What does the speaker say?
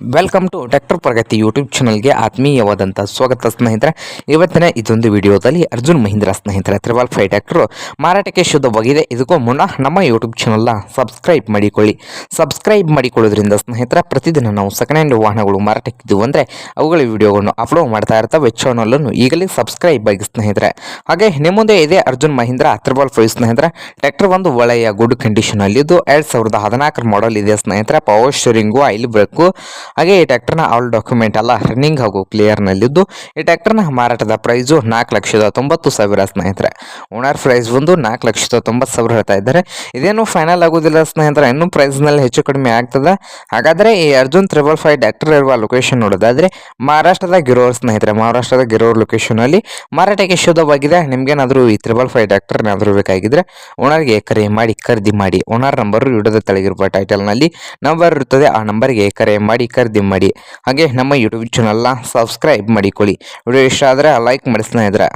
Welcome to doctor Pragati YouTube ಚಾನಲ್ಗೆ ಆತ್ಮೀಯವಾದಂಥ ಸ್ವಾಗತ ಸ್ನೇಹಿತರೆ. ಇವತ್ತಿನ ಇದೊಂದು ವಿಡಿಯೋದಲ್ಲಿ ಅರ್ಜುನ್ ಮಹೇಂದ್ರ ಸ್ನೇಹಿತರೆ ತ್ರಿಬಲ್ ಫೈ ಡಾಕ್ಟರು ಮಾರಾಟಕ್ಕೆ ಶುದ್ಧವಾಗಿದೆ. ಇದಕ್ಕೂ ಮುನ್ನ ನಮ್ಮ ಯೂಟ್ಯೂಬ್ ಚಾನಲ್ನ ಸಬ್ಸ್ಕ್ರೈಬ್ ಮಾಡಿಕೊಳ್ಳಿ. ಸಬ್ಸ್ಕ್ರೈಬ್ ಮಾಡಿಕೊಳ್ಳೋದ್ರಿಂದ ಸ್ನೇಹಿತರೆ, ಪ್ರತಿದಿನ ನಾವು ಸೆಕೆಂಡ್ ಹ್ಯಾಂಡ್ ವಾಹನಗಳು ಮಾರಾಟಕ್ಕಿದ್ದು ಅಂದರೆ ಅವುಗಳ ವಿಡಿಯೋಗಳನ್ನು ಅಪ್ಲೋಡ್ ಮಾಡ್ತಾ ಇರ್ತವೆ. ಚಾನಲನ್ನು ಈಗಲೇ ಸಬ್ಸ್ಕ್ರೈಬ್ ಆಗಿ ಸ್ನೇಹಿತರೆ. ಹಾಗೆ ನಿಮ್ಮ ಮುಂದೆ ಇದೆ ಅರ್ಜುನ್ ಮಹೇಂದ್ರ ತ್ರಿಬಲ್ ಫೈವ್ ಸ್ನೇಹಿತರೆ. ಟ್ರ್ಯಾಕ್ಟರ್ ಒಂದು ಒಳ್ಳೆಯ ಗುಡ್ ಕಂಡೀಷನಲ್ಲಿದ್ದು ಎರಡು ಸಾವಿರದ ಹದಿನಾಲ್ಕರ ಮಾಡಲ್ ಇದೆ ಸ್ನೇಹಿತರೆ. ಪವರ್ ಸ್ಟೋರಿಂಗು ಆಯಿಲ್ ಬ್ರೇಕು ಹಾಗೆ ಈ ಟ್ಯಾಕ್ಟರ್ನ ಆಲ್ ಡಾಕ್ಯುಮೆಂಟ್ ಎಲ್ಲ ರನ್ನಿಂಗ್ ಹಾಗೂ ಕ್ಲಿಯರ್ನಲ್ಲಿದ್ದು ಈ ಟ್ಯಾಕ್ಟರ್ನ ಮಾರಾಟದ ಪ್ರೈಸು ನಾಲ್ಕು ಲಕ್ಷದ ತೊಂಬತ್ತು ಸಾವಿರ ಸ್ನೇಹಿತರೆ. ಓನರ್ ಪ್ರೈಸ್ ಬಂದು ನಾಲ್ಕು ಲಕ್ಷದ ತೊಂಬತ್ತು ಸಾವಿರ ಹೇಳ್ತಾ ಇದ್ದಾರೆ. ಇದೇನು ಫೈನಲ್ ಆಗೋದಿಲ್ಲ ಸ್ನೇಹಿತರೆ, ಇನ್ನೂ ಪ್ರೈಸ್ನಲ್ಲಿ ಹೆಚ್ಚು ಕಡಿಮೆ ಆಗ್ತದೆ. ಹಾಗಾದರೆ ಈ ಅರ್ಜುನ್ ತ್ರಿಬಲ್ ಫೈವ್ ಟ್ಯಾಕ್ಟರ್ ಇರುವ ಲೊಕೇಶನ್ ನೋಡೋದಾದ್ರೆ, ಮಹಾರಾಷ್ಟ್ರದ ಗಿರೋರ್ ಸ್ನೇಹಿತರೆ, ಮಹಾರಾಷ್ಟ್ರದ ಗಿರೋರ್ ಲೊಕೇಶನಲ್ಲಿ ಮಾರಾಟಕ್ಕೆ ಶುದ್ಧವಾಗಿದೆ. ನಿಮ್ಗೇನಾದರೂ ಈ ತ್ರಿಬಲ್ ಫೈವ್ ಟ್ಯಾಕ್ಟರ್ ಏನಾದರೂ ಬೇಕಾಗಿದ್ರೆ ಓನರ್ಗೆ ಕರೆ ಮಾಡಿ, ಖರೀದಿ ಮಾಡಿ ಓನರ್ ನಂಬರ್ ವಿಡಿಯೋದ ತೆಳಗಿರುವ ಟೈಟಲ್ನಲ್ಲಿ ನಂಬರ್ ಇರುತ್ತದೆ ಆ ನಂಬರ್ಗೆ ಕರೆ ಮಾಡಿ ಖರೀದಿ ಮಾಡಿ. ಹಾಗೆ ನಮ್ಮ ಯೂಟ್ಯೂಬ್ ಚಾನಲ್ನ ಸಬ್ಸ್ಕ್ರೈಬ್ ಮಾಡಿಕೊಳ್ಳಿ. ವಿಡಿಯೋ ಇಷ್ಟ ಆದರೆ ಲೈಕ್ ಮಾಡಿ ಸ್ನೇಹಿತರೆ.